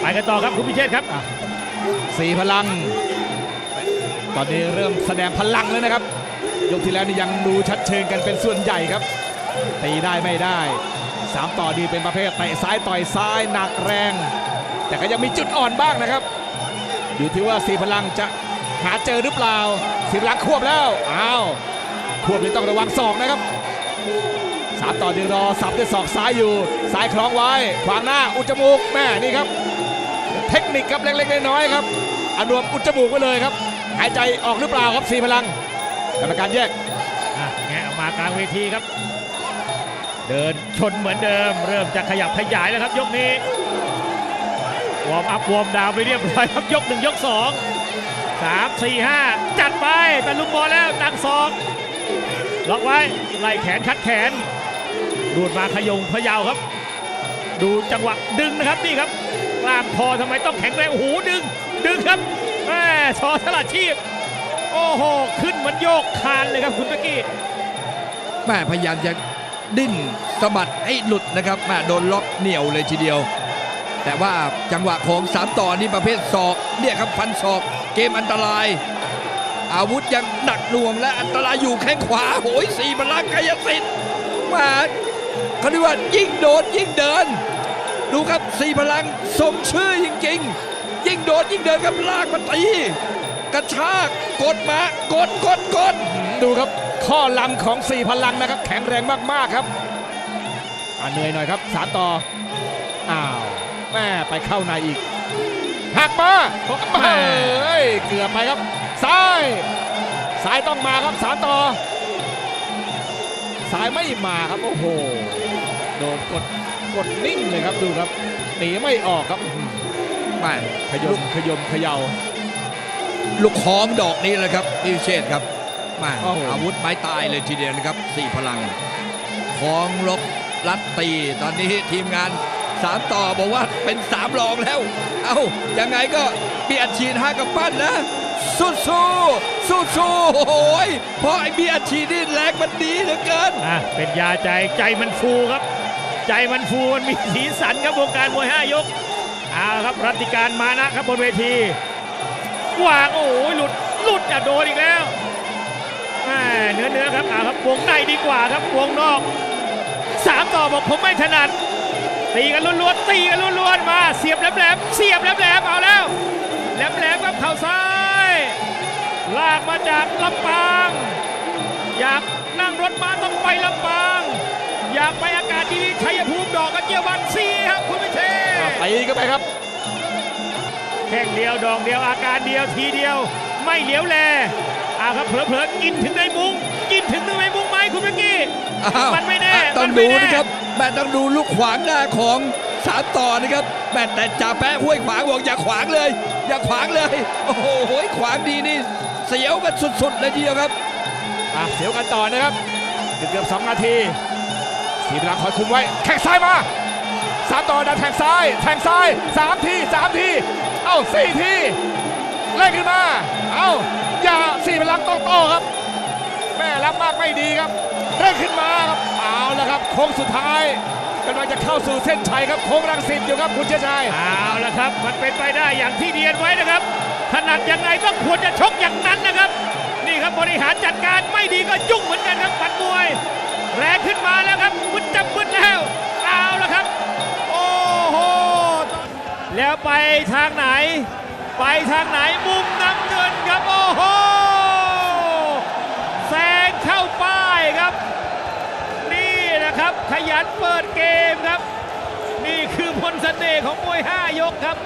ไปกันต่อครับคุณพิเชษครับสีพลัง ตอนนี้เริ่มแสดงพลังแล้วนะครับ ยกที่แล้วนี่ยังดูชัดเชิงกันเป็นส่วนใหญ่ครับ ตีได้ไม่ได้สามต่อดีเป็นประเภทเตะซ้ายต่อยซ้ายหนักแรง แต่ก็ยังมีจุดอ่อนบ้างนะครับ อยู่ที่ว่าสีพลังจะหาเจอหรือเปล่าสีพลังควบแล้วอ้าวควบนี่ต้องระวังศอกนะครับสามต่อดีรอสับด้วยศอกซ้ายอยู่ซ้ายคล้องไว้ขวางหน้าอุจมูกแม่นี่ครับ นิคครับเล็กๆน้อยๆครับอานวมอุดจมูกไว้เลยครับ หายใจออกหรือเปล่าครับสีพลังกรรมการแยกอะแงะออกมากลางเวทีครับ เดินชนเหมือนเดิม เริ่มจะขยับขยายแล้วครับ ยกนี้วอร์มอัพวอร์มดาวไปเรียบร้อยครับยกหนึ่งยกสองสามสี่ห้าจัดไปตะลุมบอลแล้วตังศอกล็อกไว้ไล่แขนคัดแขนดูดมาขยงพยาวครับ ดูจังหวะดึงนะครับนี่ครับ ล้ามคอทำไมต้องแข็งแรงโอ้โหดึง ดึงครับแม่ชอสลัดชีพ โอ้โห ขึ้นมือนโยกคานเลยครับคุณเมื่อกี้แม่พยายามจะดิ้นสะบัดให้หลุดนะครับแม่โดนล็อกเหนียวเลยทีเดียว แต่ว่าจังหวะของสามต่อนี่ประเภทศอกเนี่ยครับฟันศอกเกมอันตราย อาวุธยังหนักหน่วงและอันตรายอยู่แข้งขวาโหยสี่พลังกายสิทธิ์มาเขาเรียกว่ายิ่งโดนยิ่งเดิน ครับสี่พลังสมชื่อจริงๆ ยิ่งโดนยิ่งเดินครับลากมาตีกระชากกดมากดกดกดดูครับข้อลำของสี่พลังนะครับ แข็งแรงมากๆครับอ่าเหนื่อยหน่อยครับสามต่ออ้าวแม่ไปเข้าในอีกหักมาเฮ้ยเกือบไปครับซ้ายซ้ายต้องมาครับสามต่อซ้ายไม่มาครับโอ้โหโดนกด กดนิ่งเลยครับดูครับหนีไม่ออกครับอื้อหือไม่ขยมขยมเขย่าลูกของดอกนี้เลยครับพี่วิเชษครับมาโอ้โหอาวุธไม้ตายเลยทีเดียวนะครับสี่พลังของลบลัดตีตอนนี้ทีมงานสามต่อบอกว่าเป็นสามรองแล้ว เอ้ายังไงก็มีอัดฉีดห้ากับปั้นนะ สู้สู้สู้สู้โอ้โหยเพราะไอ้มีอัดฉีดนี่แรงมันดีเหลือเกินอะเป็นยาใจใจมันฟูครับ ใจมันฟูมันมีสีสันครับวงการมวยห้ายกเอาครับรัติการมานะครับบนเวทีวางโอ้ยหลุดหลุดอย่าโดนอีกแล้วเนื้อเนื้อครับเอาครับวงในดีกว่าครับวงนอกสามต่อบอกผมไม่ถนัดตีกันล้วนๆตีกันล้วนๆมาเสียบแหลมๆเสียบแหลมๆเอาแล้วแหลมๆครับเข่าซ้ายลากมาจากลำปาง อยากนั่งรถมาต้องไปลำปาง อยากไปอากาศดีๆชัยภูมิดอกกระเจียววันซีครับคุณพิเชษตีก็ไปครับแข่งเดียวดอกเดียวอาการเดียวทีเดียว ไม่เหลียวแลอ่าครับเผลอๆกินถึงในมุ้งกินถึงในมุ้งไหมคุณเมื่อกี้อ้าวมันไม่แน่อะต้องมันไม่ดูแน่นะครับแม่ต้องดูลูกขวางหน้าของสามต่อนะครับแม่แต่จ่าแปะห้วยขวางบอกอย่าขวางเลย อย่าขวางเลย โอ้โหขวางดีนี่ เสียวกันสุดๆเลยทีเดียวครับอะเสียวกันต่อนะครับเกือบเกือบสองนาที สีพลังคอยคุมไว้แข้งซ้ายมาสามต่อดันแทงซ้าย แทงซ้ายสามทีสามทีเอ้าสี่ทีเล่นขึ้นมา เอ้าอย่าสี่พลังต้องโตครับ แม่รับมากไม่ดีครับเร่งขึ้นมาครับเอาแล้วครับโค้งสุดท้ายกำลังจะเข้าสู่เส้นชัยครับโค้งรังสิตอยู่ครับคุณเชยชัยเอาละครับ มันเป็นไปได้อย่างที่เรียนไว้นะครับถนัดยังไงก็ควรจะชกอย่างนั้นนะครับ นี่ครับบริหารจัดการไม่ดีก็ยุ่ง แล้วไปทางไหน ไปทางไหนมุมน้ำเงินครับโอ้โหแซงเข้าป้ายครับ นี่นะครับขยันเปิดเกมครับ นี่คือพลเสน่ห์ของมวย5ยกครับ